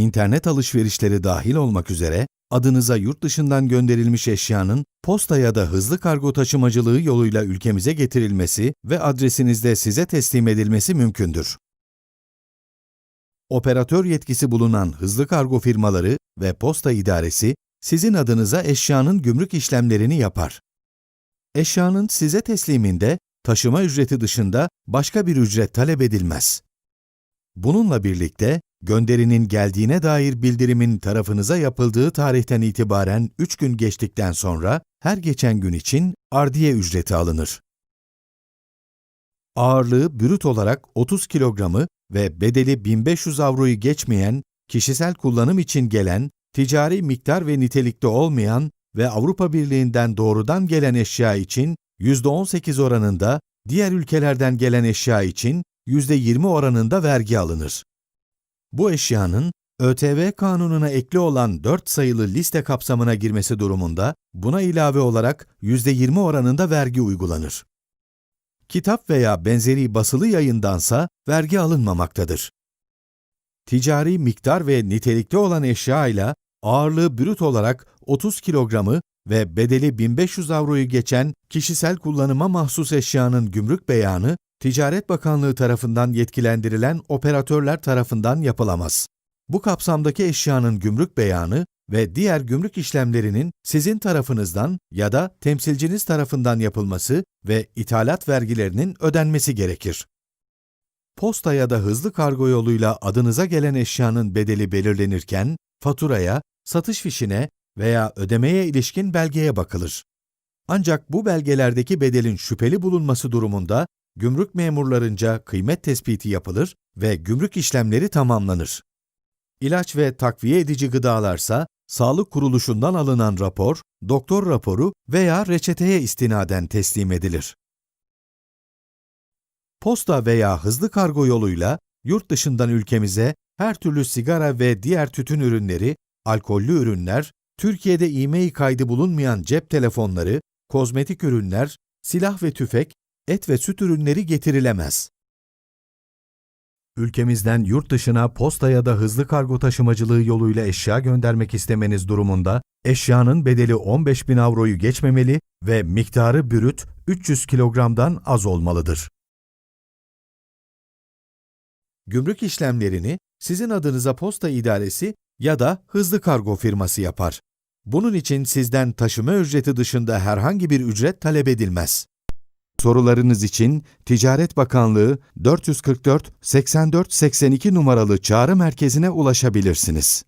internet alışverişleri dahil olmak üzere adınıza yurt dışından gönderilmiş eşyanın posta ya da hızlı kargo taşımacılığı yoluyla ülkemize getirilmesi ve adresinizde size teslim edilmesi mümkündür. Operatör yetkisi bulunan hızlı kargo firmaları ve posta idaresi sizin adınıza eşyanın gümrük işlemlerini yapar. Eşyanın size tesliminde taşıma ücreti dışında başka bir ücret talep edilmez. Bununla birlikte gönderinin geldiğine dair bildirimin tarafınıza yapıldığı tarihten itibaren 3 gün geçtikten sonra her geçen gün için ardiye ücreti alınır. Ağırlığı brüt olarak 30 kilogramı ve bedeli 1500 avroyu geçmeyen, kişisel kullanım için gelen, ticari miktar ve nitelikte olmayan ve Avrupa Birliği'nden doğrudan gelen eşya için %18 oranında, diğer ülkelerden gelen eşya için %20 oranında vergi alınır. Bu eşyanın ÖTV kanununa ekli olan 4 sayılı liste kapsamına girmesi durumunda buna ilave olarak %20 oranında vergi uygulanır. Kitap veya benzeri basılı yayındansa vergi alınmamaktadır. Ticari miktar ve nitelikte olan eşya ile ağırlığı brüt olarak 30 kilogramı ve bedeli 1500 avroyu geçen kişisel kullanıma mahsus eşyanın gümrük beyanı, Ticaret Bakanlığı tarafından yetkilendirilen operatörler tarafından yapılamaz. Bu kapsamdaki eşyanın gümrük beyanı ve diğer gümrük işlemlerinin sizin tarafınızdan ya da temsilciniz tarafından yapılması ve ithalat vergilerinin ödenmesi gerekir. Posta ya da hızlı kargo yoluyla adınıza gelen eşyanın bedeli belirlenirken, faturaya, satış fişine veya ödemeye ilişkin belgeye bakılır. Ancak bu belgelerdeki bedelin şüpheli bulunması durumunda gümrük memurlarınca kıymet tespiti yapılır ve gümrük işlemleri tamamlanır. İlaç ve takviye edici gıdalarsa sağlık kuruluşundan alınan rapor, doktor raporu veya reçeteye istinaden teslim edilir. Posta veya hızlı kargo yoluyla yurt dışından ülkemize her türlü sigara ve diğer tütün ürünleri, alkollü ürünler, Türkiye'de e-mail kaydı bulunmayan cep telefonları, kozmetik ürünler, silah ve tüfek, et ve süt ürünleri getirilemez. Ülkemizden yurt dışına posta ya da hızlı kargo taşımacılığı yoluyla eşya göndermek istemeniz durumunda, eşyanın bedeli 15 bin avroyu geçmemeli ve miktarı bürüt 300 kilogramdan az olmalıdır. Gümrük işlemlerini sizin adınıza posta idaresi ya da hızlı kargo firması yapar. Bunun için sizden taşıma ücreti dışında herhangi bir ücret talep edilmez. Sorularınız için Ticaret Bakanlığı 444 84 82 numaralı çağrı merkezine ulaşabilirsiniz.